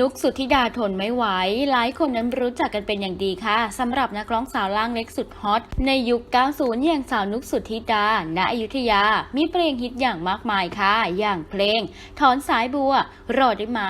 นุกสุธิดาทนไม่ไหว หลายคนนั้นรู้จักกันเป็นอย่างดีค่ะสำหรับนักร้องสาวล่างเล็กสุดฮอต ในยุค 90 อย่างสาวนุกสุธิดา ณ อยุธยา มีเพลงฮิตอย่างมากมายค่ะ อย่างเพลง ถอนสายบัว รอได้ไหม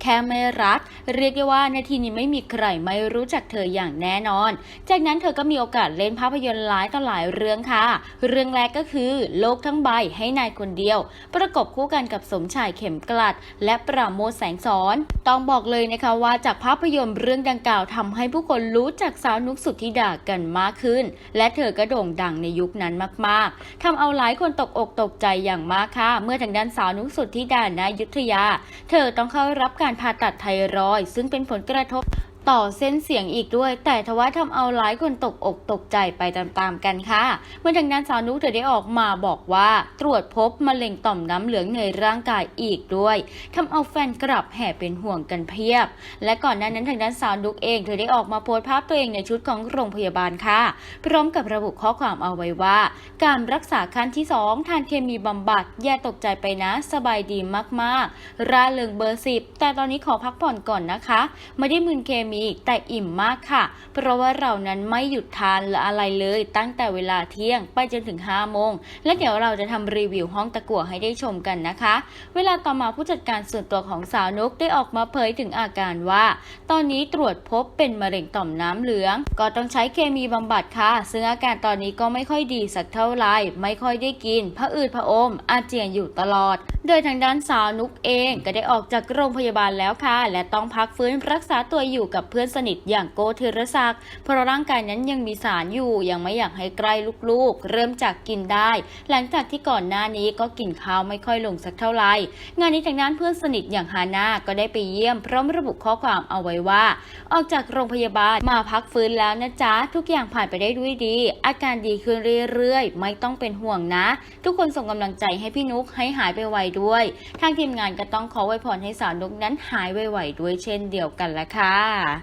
แค่ไม่รัก เรียกได้ว่านาทีนี้ไม่มีใครไม่รู้จักเธออย่างแน่นอน จากนั้นเธอก็มีโอกาสเล่นภาพยนตร์หลายต่อหลายเรื่องค่ะ เรื่องแรกก็คือ โลกทั้งใบให้นายคนเดียว ประกบคู่กันกับสมชายเข็มกลัด และปราโมทแสงสอนต้องบอกเลยนะคะว่าจากภาพยนตร์เรื่องดังกล่าวทำให้ผู้คนรู้จักสาวนุกสุดทิดากันมากขึ้น และเธอก็โด่งดังในยุคนั้นมาก ๆทำเอาหลายคนตกอกตกใจอย่างมากค่ะ เมื่อทางด้านสาวนุกสุดทิดานายุทธยา เธอต้องเข้ารับการผ่าตัดไทรอยซึ่งเป็นผลกระทบ ต่อเส้นเสียงอีกด้วย แต่ทว่าทำเอาหลายคนตกอกตกใจไปตามๆกันค่ะ เมื่อทางด้านสาวนุกเธอได้ออกมาบอกว่าตรวจพบมะเร็งต่อมน้ำเหลืองในร่างกายอีกด้วยทำเอาแฟนกลับแห่เป็นห่วงกันเพียบ และก่อนหน้านั้นทางด้านสาวนุกเองเธอได้ออกมาโพสต์ภาพตัวเองในชุดของโรงพยาบาลค่ะ พร้อมกับระบุข้อความเอาไว้ว่า การรักษาขั้นที่ 2 ทานเคมีบำบัดอย่าตกใจไปนะ สบายดีมากๆร่าเริงเบอร์สิบแต่ตอนนี้ขอพักผ่อนก่อนนะคะ ไม่ได้มึนเคมีแต่อิ่มมากค่ะ เพราะว่าเรานั้นไม่หยุดทานหรืออะไรเลยตั้งแต่เวลาเที่ยงไปจนถึง5โมง และเดี๋ยวเราจะทำรีวิวห้องตะกั่วให้ได้ชมกันนะคะ เวลาต่อมาผู้จัดการส่วนตัวของสาวนุกได้ออกมาเผยถึงอาการว่า ตอนนี้ตรวจพบเป็นมะเร็งต่อมน้ำเหลือง ก็ต้องใช้เคมีบำบัดค่ะ ซึ่งอาการตอนนี้ก็ไม่ค่อยดีสักเท่าไหร่ไม่ค่อยได้กินพระอืดพระอม อาเจียนอยู่ตลอด โดยทางด้านสาวนุกเองก็ได้ออกจากโรงพยาบาลแล้วค่ะ และต้องพักฟื้นรักษาตัวอยู่กับเพื่อนสนิทอย่างโกธีรศักดิ์เพราะร่างกายนั้นยังมีสารอยู่ยังไม่อยากให้ใกล้ลูกๆ เริ่มจากกินได้ หลังจากที่ก่อนหน้านี้ก็กินข้าวไม่ค่อยลงสักเท่าไหร่งานนี้ทางด้านเพื่อนสนิทอย่างฮาน่าก็ได้ไปเยี่ยมพร้อมระบุข้อความเอาไว้ว่า ออกจากโรงพยาบาลมาพักฟื้นแล้วนะจ๊ะทุกอย่างผ่านไปได้ด้วยดี อาการดีขึ้นเรื่อยๆ ไม่ต้องเป็นห่วงนะ ทุกคนส่งกำลังใจให้พี่นุกให้หายไปไวด้วย ทางทีมงานก็ต้องขอไว้พรให้สาวนุกนั้นหายไวๆด้วยเช่นเดียวกันละค่ะ